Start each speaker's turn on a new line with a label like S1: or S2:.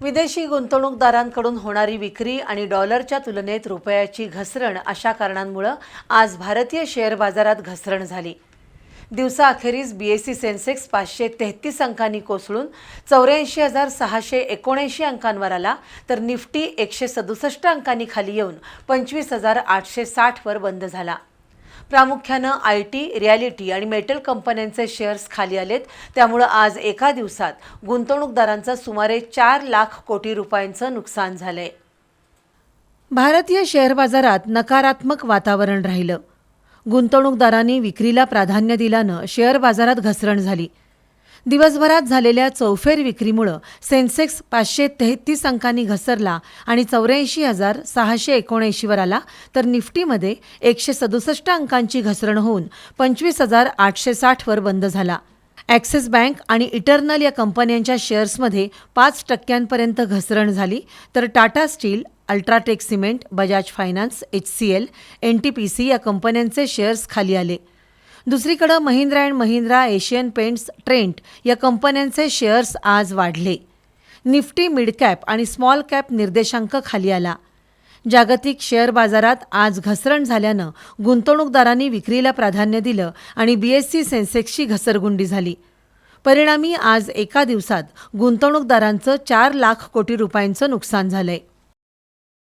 S1: विदेशी गुंतवणूकदारांकडून होणारी विक्री आणि डॉलरच्या तुलनेत रुपयाची घसरण अशा कारणांमुळं आज भारतीय शेअर बाजारात घसरण झाली. दिवसाअखेरीस बीएससी सेन्सेक्स पाचशे तेहतीस अंकांनी कोसळून चौऱ्याऐंशी हजार सहाशे एकोणऐंशी अंकांवर आला तर निफ्टी एकशे सदुसष्ट अंकांनी खाली येऊन पंचवीस हजार आठशे साठवर बंद झाला. प्रामुख्यानं आय टी रिॲलिटी आणि मेटल कंपन्यांचे शेअर्स खाली आलेत. त्यामुळं आज एका दिवसात गुंतवणूकदारांचं सुमारे चार लाख कोटी रुपयांचं नुकसान झालंय. भारतीय शेअर बाजारात नकारात्मक वातावरण राहिलं. गुंतवणूकदारांनी विक्रीला प्राधान्य दिल्यानं शेअर बाजारात घसरण झाली. दिवसभरात झालेल्या चौफेर विक्रीमुळं सेन्सेक्स पाचशे तेहतीस अंकांनी घसरला आणि चौऱ्याऐंशी हजार सहाशे एकोणऐंशीवर आला तर निफ्टीमध्ये एकशे सदुसष्ट अंकांची घसरण होऊन पंचवीस हजार आठशे साठवर बंद झाला. ॲक्सिस बँक आणि इटर्नल या कंपन्यांच्या शेअर्समध्ये पाच टक्क्यांपर्यंत घसरण झाली तर Tata steel UltraTech cement Bajaj finance H C L N T P C या कंपन्यांचे शेअर्स खाली आले. दुसरीकडे Mahindra and Mahindra Asian Paints Trent या कंपन्यांचे शेअर्स आज वाढले. निफ्टी मिडकॅप आणि स्मॉल कॅप निर्देशांक खाली आला. जागतिक शेअर बाजारात आज घसरण झाल्यानं गुंतवणूकदारांनी विक्रीला प्राधान्य दिलं आणि बीएससी सेन्सेक्सची घसरगुंडी झाली. परिणामी आज एका दिवसात गुंतवणूकदारांचं चार लाख कोटी रुपयांचं नुकसान झालंय.